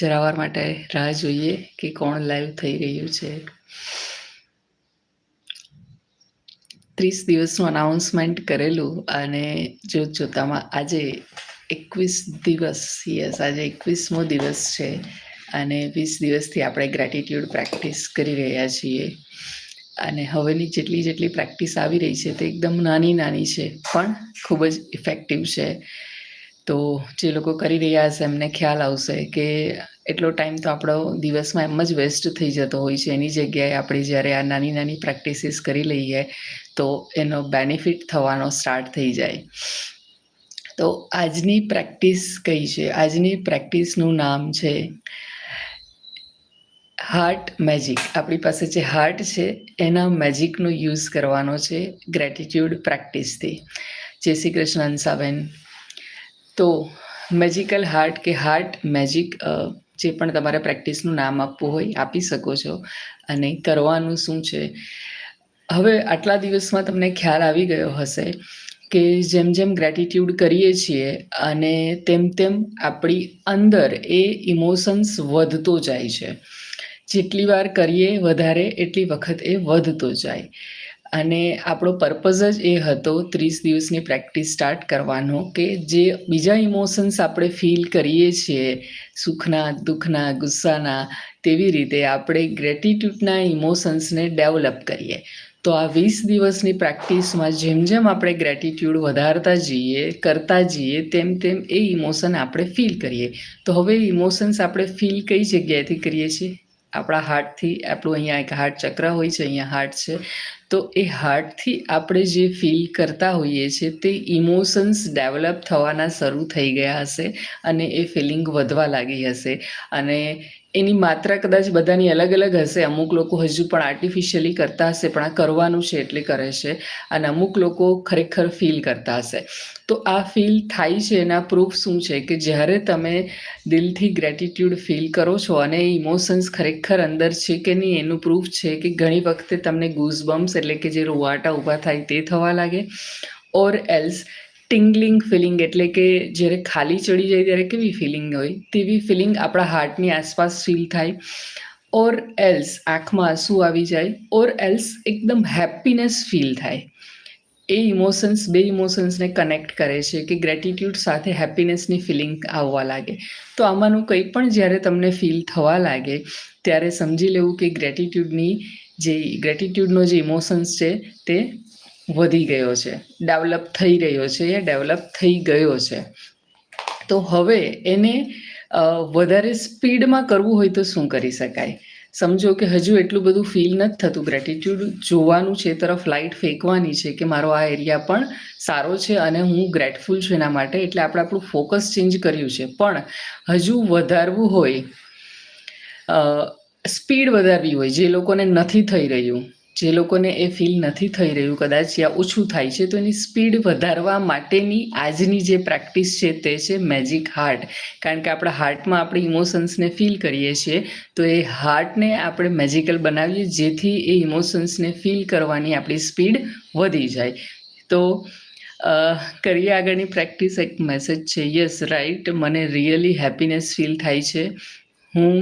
જરાવાર માટે રાહ જોઈએ કે કોણ લાઈવ થઈ રહ્યું છે. ત્રીસ દિવસનું અનાઉન્સમેન્ટ કરેલું અને જોત જોતામાં આજે એકવીસ દિવસ યસ આજે એકવીસમો દિવસ છે અને વીસ દિવસથી આપણે ગ્રેટિટ્યૂડ પ્રેક્ટિસ કરી રહ્યા છીએ. અને હવેની જેટલી જેટલી પ્રેક્ટિસ આવી રહી છે તે એકદમ નાની નાની છે, પણ ખૂબ જ ઇફેક્ટિવ છે. તો જે લોકો કરી રહ્યા હશે, એમને ખ્યાલ આવશે કે એટલો ટાઈમ તો આપણો દિવસમાં એમ જ વેસ્ટ થઈ જતો હોય છે. એની જગ્યાએ આપણે જ્યારે આ નાની નાની પ્રેક્ટિસીસ કરી લઈએ, તો એનો બેનિફિટ થવાનો સ્ટાર્ટ થઈ જાય. તો આજની પ્રેક્ટિસ કઈ છે? આજની પ્રેક્ટિસનું નામ છે હાર્ટ મેજિક આપણી પાસે જે હાર્ટ છે, એના મેજિકનો યુઝ કરવાનો છે ગ્રેટિટ્યૂડ પ્રેક્ટિસથી જય શ્રી કૃષ્ણ અંસાબેન તો મેજિકલ હાર્ટ કે હાર્ટ મેજિક જે પણ તમારે પ્રેક્ટિસનું નામ આપવું હોય, આપી શકો છો. અને કરવાનું શું છે? હવે આટલા દિવસમાં તમને ખ્યાલ આવી ગયો હશે કે જેમ જેમ ગ્રેટિટ્યૂડ કરીએ છીએ અને તેમ તેમ આપણી અંદર એ ઇમોશન્સ વધતો જાય છે. જેટલી વાર કરીએ વધારે, એટલી વખત એ વધતો જાય. અને આપણો પર્પઝ જ એ હતો ત્રીસ દિવસની પ્રેક્ટિસ સ્ટાર્ટ કરવાનો કે જે બીજા ઇમોશન્સ આપણે ફીલ કરીએ છીએ, સુખના, દુઃખના, ગુસ્સાના, તેવી રીતે આપણે ગ્રેટિટ્યૂડના ઇમોશન્સને ડેવલપ કરીએ. તો આ વીસ દિવસની પ્રેક્ટિસમાં જેમ જેમ આપણે ગ્રેટિટ્યૂડ વધારતા જઈએ, કરતા જઈએ, તેમ તેમ એ ઇમોશન આપણે ફીલ કરીએ. તો હવે ઇમોશન્સ આપણે ફીલ કઈ જગ્યાએથી કરીએ છીએ? આપણા હાર્ટથી આપણું અહીંયા એક હાર્ટ ચક્ર હોય છે, અહીંયા હાર્ટ છે. તો એ હાર્ટથી આપણે જે ફીલ કરતા હોઈએ છીએ, તે ઇમોશન્સ ડેવલપ થવાના શરૂ થઈ ગયા હશે અને એ ફિલિંગ વધવા લાગી હશે. અને એની માત્રા કદાચ બધાની અલગ અલગ હશે. અમુક લોકો હજુ પણ આર્ટિફિશિયલી કરતા હશે, પણ આ કરવાનું છે એટલે કરે છે. અને અમુક લોકો ખરેખર ફીલ કરતા હશે. તો આ ફીલ થાય છે એના પ્રૂફ શું છે? કે જ્યારે તમે દિલથી ગ્રેટિટ્યૂડ ફીલ કરો છો અને એ ઇમોશન્સ ખરેખર અંદર છે કે નહીં, એનું પ્રૂફ છે કે ઘણી વખતે તમને ગૂઝબમ્સ એટલે કે જે રૂવાટા ઊભા થાય તે થવા લાગે. ઓર એલ્સ ટિંગલિંગ ફિલિંગ એટલે કે જ્યારે ખાલી ચડી જાય ત્યારે કેવી ફિલિંગ હોય? તેવી ફિલિંગ આપણા હાર્ટની આસપાસ ફીલ થાય. ઓર એલ્સ આંખમાં આંસુ આવી જાય. ઓર એલ્સ એકદમ હેપીનેસ ફીલ થાય. એ ઇમોશન્સ બે ઇમોશન્સને કનેક્ટ કરે છે કે ગ્રેટિટ્યૂડ સાથે હેપીનેસની ફિલિંગ આવવા લાગે. તો આમાંનું કંઈ પણ જ્યારે તમને ફીલ થવા લાગે, ત્યારે સમજી લેવું કે ગ્રેટિટ્યૂડની જે ગ્રેટિટ્યૂડનો જે ઇમોશન્સ છે તે વધી ગયો છે. ડેવલપ થઈ રહ્યો છે, એ ડેવલપ થઈ ગયો છે. તો હવે એને વધારે સ્પીડમાં કરવું હોય તો શું કરી શકાય? સમજો કે હજુ એટલું બધું ફીલ નથી થતું. ગ્રેટિટ્યૂડ જોવાનું છે તરફ લાઇટ ફેંકવાની છે કે મારો આ એરિયા પણ સારો છે અને હું ગ્રેટફુલ છું એના માટે. એટલે આપણે આપણું ફોકસ ચેન્જ કર્યું છે. પણ હજુ વધારવું હોય સ્પીડ વધારવી હોય, જે લોકોને નથી થઈ રહ્યું જે લોકોને એ ફીલ નથી થઈ રહ્યું કદાચ યા ઓછું થાય છે, તો એની સ્પીડ વધારવા માટેની આજની જે પ્રેક્ટિસ છે તે છે મેજિક હાર્ટ કારણ કે આપણા હાર્ટમાં આપણે ઇમોશન્સને ફીલ કરીએ છીએ, તો એ હાર્ટને આપણે મેજિકલ બનાવીએ, જેથી એ ઇમોશન્સને ફીલ કરવાની આપણી સ્પીડ વધી જાય. તો કરીએ આગળની પ્રેક્ટિસ એક મેસેજ છે યસ રાઈટ મને રિયલી હેપીનેસ ફીલ થાય છે. હું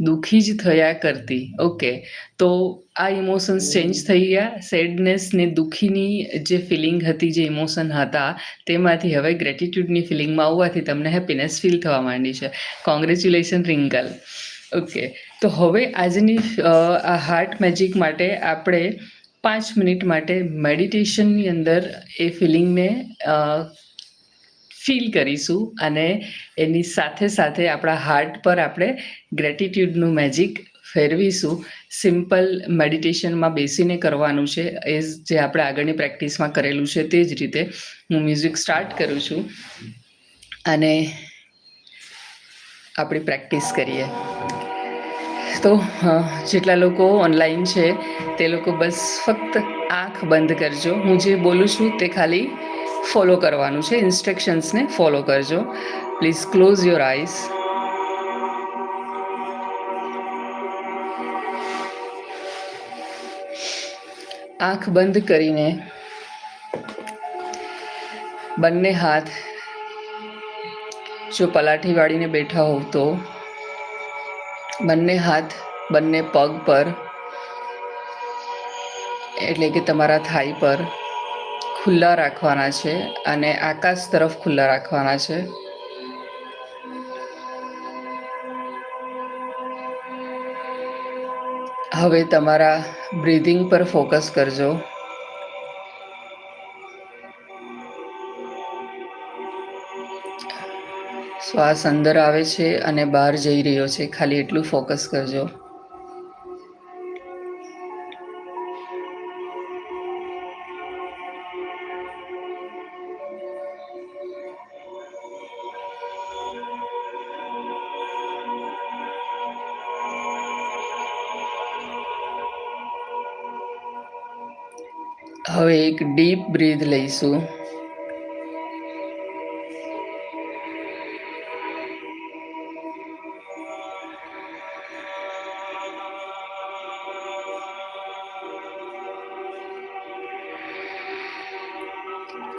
દુઃખી જ થયા કરતી. ઓકે તો આ ઇમોશન્સ ચેન્જ થઈ ગયા. સેડનેસ ને દુઃખીની જે ફિલિંગ હતી, જે ઇમોશન હતા, તેમાંથી હવે ગ્રેટિટ્યૂડની ફિલિંગમાં આવવાથી તમને હેપીનેસ ફીલ થવા માંડી છે. કોંગ્રેચ્યુલેશન રિંકલ ઓકે તો હવે આજની આ હાર્ટ મેજિક માટે આપણે પાંચ મિનિટ માટે મેડિટેશનની અંદર એ ફિલિંગને ફીલ કરીશું અને એની સાથે સાથે આપણા હાર્ટ પર આપણે ગ્રેટિટ્યૂડનું મેજિક ફેરવીશું. સિમ્પલ મેડિટેશનમાં બેસીને કરવાનું છે. એ જે આપણે આગળની પ્રેક્ટિસમાં કરેલું છે તે જ રીતે હું મ્યુઝિક સ્ટાર્ટ કરું છું. અને આપણી પ્રેક્ટિસ કરીએ. તો જેટલા લોકો ઓનલાઈન છે તે લોકો બસ ફક્ત આંખ બંધ કરજો. હું જે બોલું છું તે ખાલી ફોલો કરવાનું છે. ઇન્સ્ટ્રક્શન્સને ફોલો કરજો. પ્લીઝ ક્લોઝ યોર આઈઝ આંખ બંધ કરીને બંને હાથ જો પલાઠી વાળીને બેઠા હોવ તો બંને હાથ બંને પગ પર, એટલે કે તમારા થાઈ પર ખુલ્લા રાખવાના છે અને આકાશ તરફ ખુલ્લા રાખવાના છે. હવે તમારા બ્રીધિંગ પર ફોકસ કરજો. શ્વાસ અંદર આવે છે અને બહાર જઈ રહ્યો છે. ખાલી એટલું ફોકસ કરજો. હવે એક ડીપ બ્રીથ લઈશું.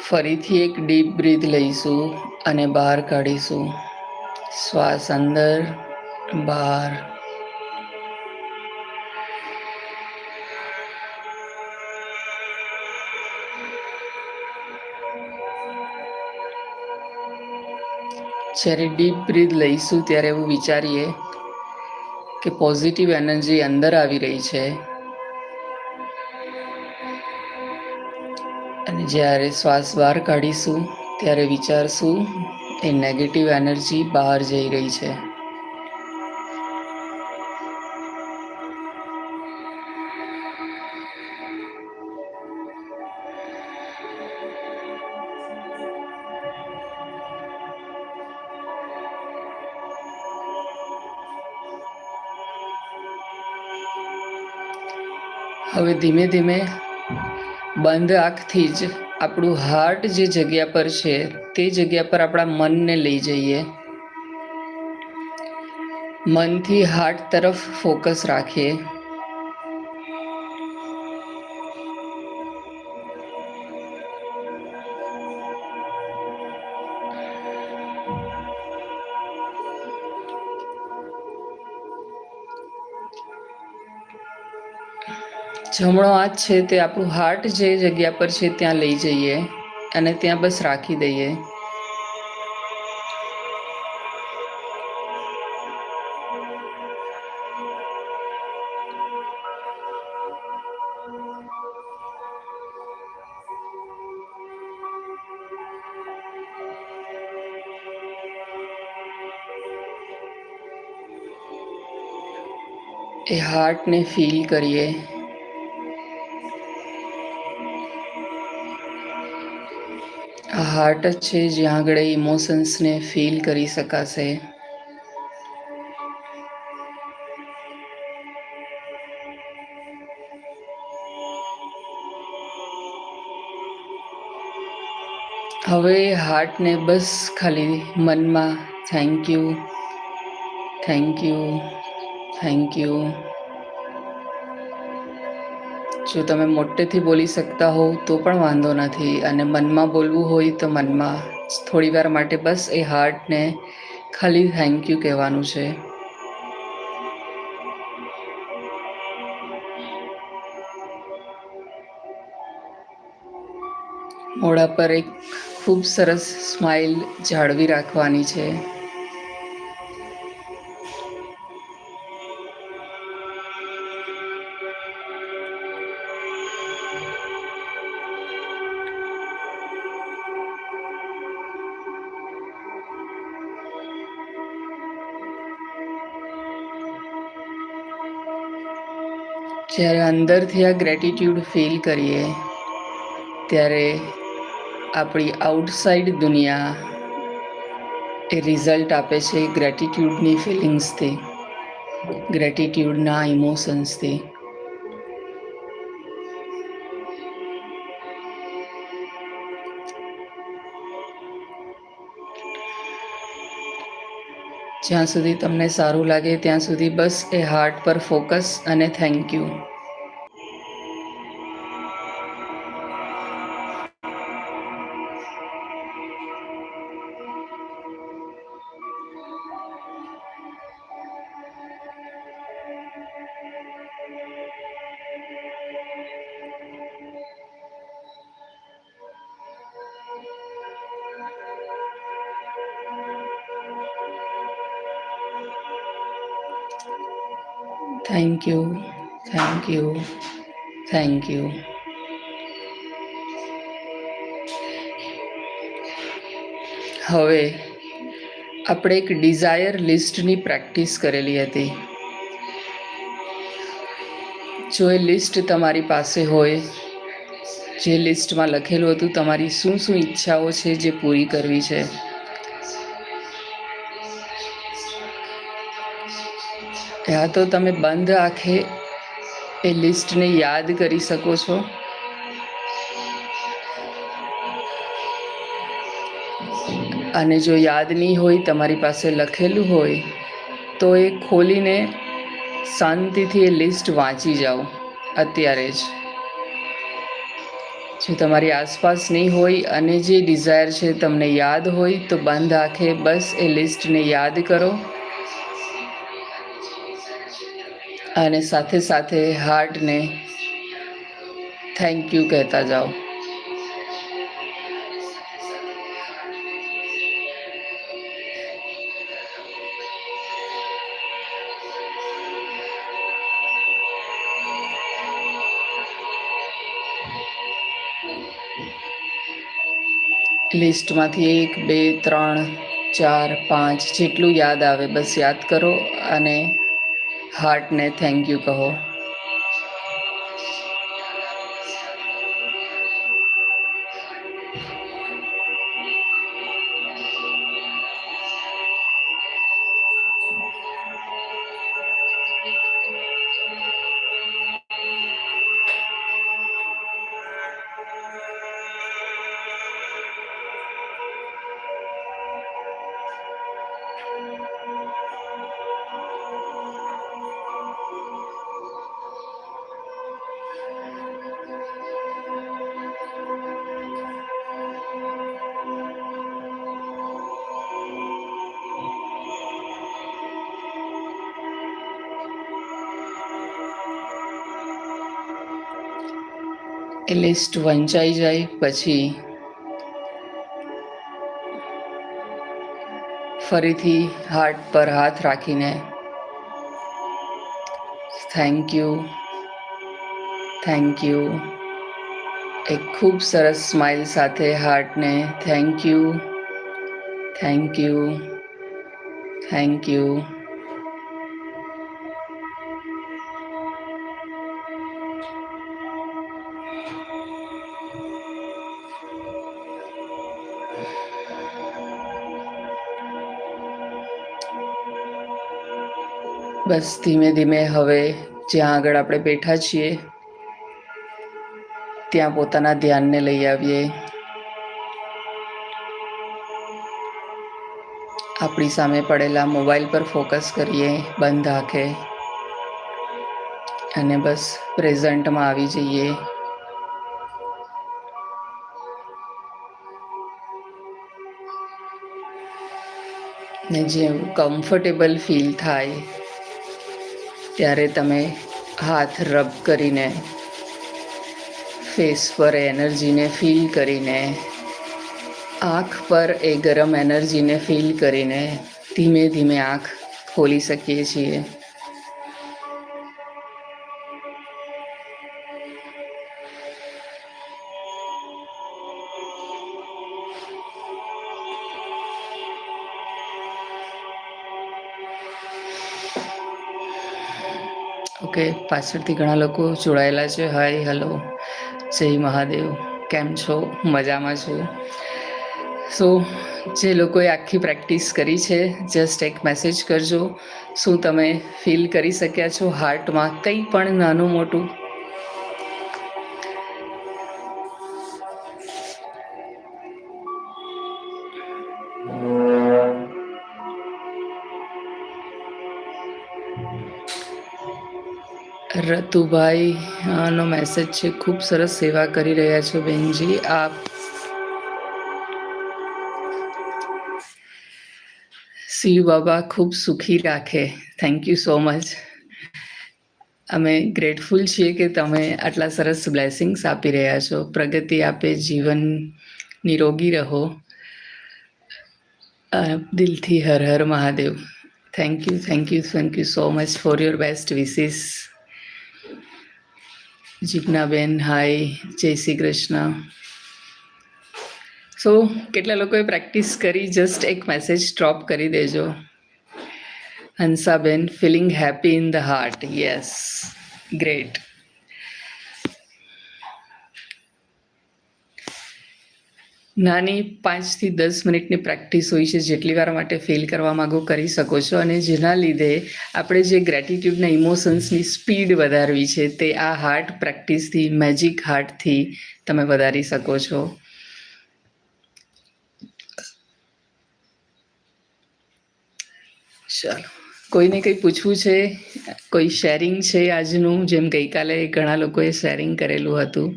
ફરીથી એક ડીપ બ્રીથ લઈશું અને બહાર કાઢીશું. શ્વાસ અંદર, બહાર. જ્યારે ડીપ બ્રીથ લઈશું ત્યારે એવું વિચારીએ કે પોઝિટિવ એનર્જી અંદર આવી રહી છે. અને જ્યારે શ્વાસ બહાર કાઢીશું, ત્યારે વિચારશું, એ નેગેટિવ એનર્જી બહાર જઈ રહી છે. હવે ધીમે ધીમે બંધ આંખથી જ આપણું હાર્ટ જે જગ્યા પર છે, તે જગ્યા પર આપણા મનને લઈ જઈએ. મનથી હાર્ટ તરફ ફોકસ રાખીએ. જમણો હાથ છે તે આપણું હાર્ટ જે જગ્યા પર છે ત્યાં લઈ જઈએ અને ત્યાં બસ રાખી દઈએ. એ હાર્ટને ફીલ કરીએ. હાર્ટ જ છે જ્યાં આગળ ઇમોશન્સને ફીલ કરી શકાશે. હવે હાર્ટને બસ ખાલી મનમાં thank you thank you thank you જો તમે મોટેથી બોલી શકતા હોવ, તો પણ વાંધો નથી. અને મનમાં બોલવું હોય તો મનમાં. થોડી વાર માટે બસ એ હાર્ટને ખાલી થેન્ક યુ કહેવાનું છે. મોઢા પર એક ખૂબ સરસ સ્માઇલ જાળવી રાખવાની છે. જ્યારે અંદરથી આ ગ્રેટિટ્યૂડ ફીલ કરીએ, ત્યારે આપણી આઉટસાઇડ દુનિયા એ રિઝલ્ટ આપે છે ગ્રેટિટ્યૂડની ફિલિંગ્સથી ગ્રેટિટ્યૂડના ઇમોશન્સથી જ્યાં સુધી તમને સારું લાગે, ત્યાં સુધી બસ એ હાર્ટ પર ફોકસ અને thank you thank you thank you thank you હવે આપણે એક ડિઝાયર લિસ્ટની પ્રેક્ટિસ કરેલી હતી. જો એ લિસ્ટ તમારી પાસે હોય, જે લિસ્ટમાં લખેલું હતું, તમારી શું શું ઈચ્છાઓ છે જે પૂરી કરવી છે? યા તો તમે બંધ આંખે એ લિસ્ટને યાદ કરી શકો છો. અને જો યાદ નહીં હોય, તમારી પાસે લખેલું હોય, તો એ ખોલીને શાંતિથી એ લિસ્ટ વાંચી જાઓ અત્યારે જ. જો તમારી આસપાસ નહીં હોય અને જે ડિઝાયર છે તમને યાદ હોય, તો બંધ આંખે બસ એ લિસ્ટને યાદ કરો. અને સાથે સાથે હાર્ટને થેન્ક યુ કહેતા જાઓ. લિસ્ટમાંથી એક, બે, ત્રણ, ચાર, પાંચ જેટલું યાદ આવે, બસ યાદ કરો અને હાર્ટને થેન્ક યુ કહો. એ લિસ્ટ વંચાઈ જાય, પછી ફરીથી હાર્ટ પર હાથ રાખીને થેન્ક યુ થેન્ક યુ એક ખૂબ સરસ સ્માઇલ સાથે હાર્ટને thank you thank you thank you બસ ધીમે ધીમે હવે જ્યાં આગળ આપણે બેઠા છીએ, ત્યાં પોતાના ધ્યાનને લઈ આવીએ. આપણી સામે પડેલા મોબાઈલ પર ફોકસ કરીએ, બંધ આંખે. અને બસ પ્રેઝન્ટમાં આવી જઈએ. ને જેવું કમ્ફર્ટેબલ ફીલ થાય. ત્યારે તમે હાથ રબ કરીને ફેસ પર એનર્જીને ફીલ કરીને, આંખ પર એ ગરમ એનર્જીને ફીલ કરીને ધીમે ધીમે આંખ ખોલી શકીએ છીએ. ઓકે પાછળથી ઘણા લોકો જોડાયેલા છે. હાય હલો જય મહાદેવ. કેમ છો? મજામાં છું? સો જે લોકોએ આખી પ્રેક્ટિસ કરી છે જસ્ટ એક મેસેજ કરજો. શું તમે ફીલ કરી શક્યા છો? હાર્ટમાં કંઈ પણ નાનું મોટું રતુભાઈ નો મેસેજ છે, ખૂબ સરસ સેવા કરી રહ્યા છો બેનજી આપ. શિવ બાબા ખૂબ સુખી રાખે. થેન્ક યુ સો મચ અમે ગ્રેટફુલ છીએ કે તમે આટલા સરસ બ્લેસિંગ્સ આપી રહ્યા છો. પ્રગતિ આપે, જીવન નિરોગી રહો. દિલથી Har Har Mahadev. Thank you thank you thank you so much for your best wishes Jignaben, hi, Jai Shri Krishna. સો કેટલા લોકોએ પ્રેક્ટિસ કરી? જસ્ટ એક મેસેજ ડ્રોપ કરી દેજો. Hansaben feeling happy in the heart yes great નાની પાંચથી દસ મિનિટની પ્રેક્ટિસ હોય છે, જેટલી વાર માટે ફેલ કરવા માગો કરી શકો છો અને જેના લીધે આપણે જે ગ્રેટિટ્યૂડના ઇમોશન્સની સ્પીડ વધારવી છે, તે આ હાર્ટ પ્રેક્ટિસથી મેજિક હાર્ટથી તમે વધારી શકો છો. ચાલો, કોઈને કંઈ પૂછવું છે? કોઈ શેરિંગ છે આજનું? જેમ ગઈકાલે ઘણા લોકોએ શેરિંગ કરેલું હતું.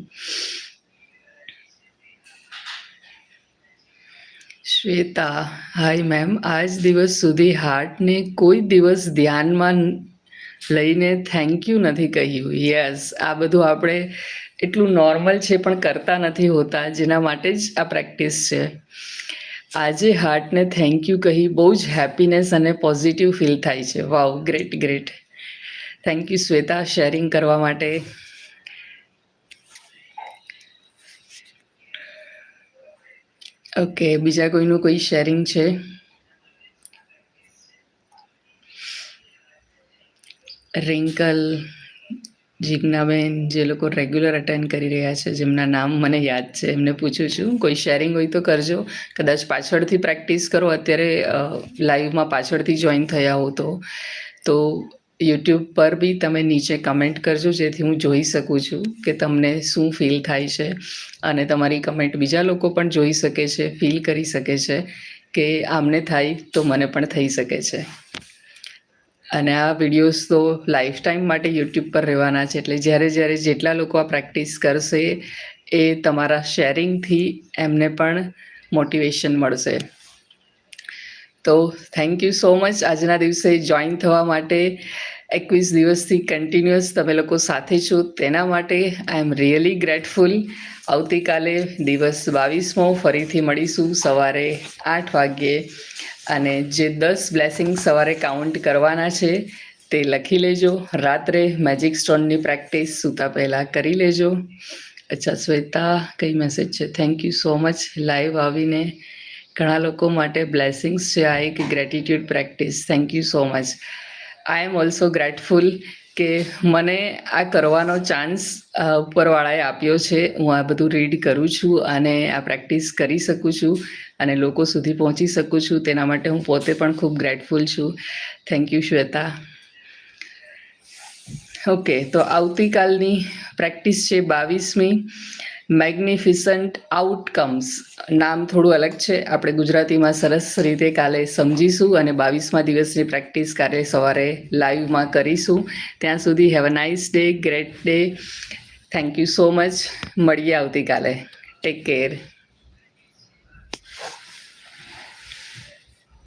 શ્વેતા. હાય મેમ આજ દિવસ સુધી હાર્ટને કોઈ દિવસ ધ્યાનમાં લઈને થેન્ક યુ નથી કહ્યું. યસ આ બધું આપણે એટલું નોર્મલ છે પણ કરતા નથી હોતા, જેના માટે જ આ પ્રેક્ટિસ છે. આજે હાર્ટને થેન્ક યુ કહી બહુ જ હેપીનેસ અને પોઝિટિવ ફીલ થાય છે. Wow great great thank you Shweta sharing કરવા માટે. ઓકે બીજા કોઈનું કોઈ શેરિંગ છે? રિંકલ જિજ્ઞાબેન, જે લોકો રેગ્યુલર અટેન્ડ કરી રહ્યા છે, જેમના નામ મને યાદ છે, એમને પૂછું છું. કોઈ શેરિંગ હોય તો કરજો. કદાચ પાછળથી પ્રેક્ટિસ કરો. અત્યારે લાઈવમાં પાછળથી જોઈન થયા હો તો. તો યુટ્યુબ પર બી તમે નીચે કમેન્ટ કરજો, જેથી હું જોઈ શકું છું કે તમને શું ફીલ થાય છે. અને તમારી કમેન્ટ બીજા લોકો પણ જોઈ શકે છે ફીલ કરી શકે છે કે આમને થાય તો મને પણ થઈ શકે છે. અને આ વિડીયોઝ તો લાઈફ ટાઈમ માટે યુટ્યુબ પર રહેવાના છે, એટલે જ્યારે જ્યારે જેટલા લોકો આ પ્રેક્ટિસ કરશે એ તમારા શેરિંગથી એમને પણ મોટિવેશન મળશે. તો થેન્ક યુ સો મચ આજના દિવસે જોઈન થવા માટે એકવીસ દિવસથી કન્ટિન્યુઅસ તમે લોકો સાથે છો, તેના માટે આઈ એમ રિયલી ગ્રેટફુલ આવતીકાલે દિવસ બાવીસમો ફરીથી મળીશું સવારે આઠ વાગ્યે અને જે દસ બ્લેસિંગ સવારે કાઉન્ટ કરવાના છે તે લખી લેજો. રાત્રે મેજિક સ્ટોનની પ્રેક્ટિસ સૂતા પહેલાં કરી લેજો. અચ્છા, શ્વેતા, કઈ મેસેજ છે? Thank you so much live આવીને ઘણા લોકો માટે બ્લેસિંગ્સ છે આ એક gratitude practice thank you so much I am also grateful કે મને આ કરવાનો ચાન્સ ઉપરવાળાએ આપ્યો છે. હું આ બધું રીડ કરું છું અને આ પ્રેક્ટિસ કરી શકું છું અને લોકો સુધી પહોંચી શકું છું. તેના માટે હું પોતે પણ ખૂબ ગ્રેટફુલ છું. Thank you Shweta. ઓકે તો આવતીકાલની પ્રેક્ટિસ છે બાવીસમી. મેગ્નિફિસન્ટ આઉટકમ્સ નામ થોડું અલગ છે. આપણે ગુજરાતીમાં સરસ રીતે કાલે સમજીશું અને બાવીસમા દિવસની પ્રેક્ટિસ કાલે સવારે લાઈવમાં કરીશું. ત્યાં સુધી have a nice day great day thank you so much મળીએ આવતીકાલે. Take care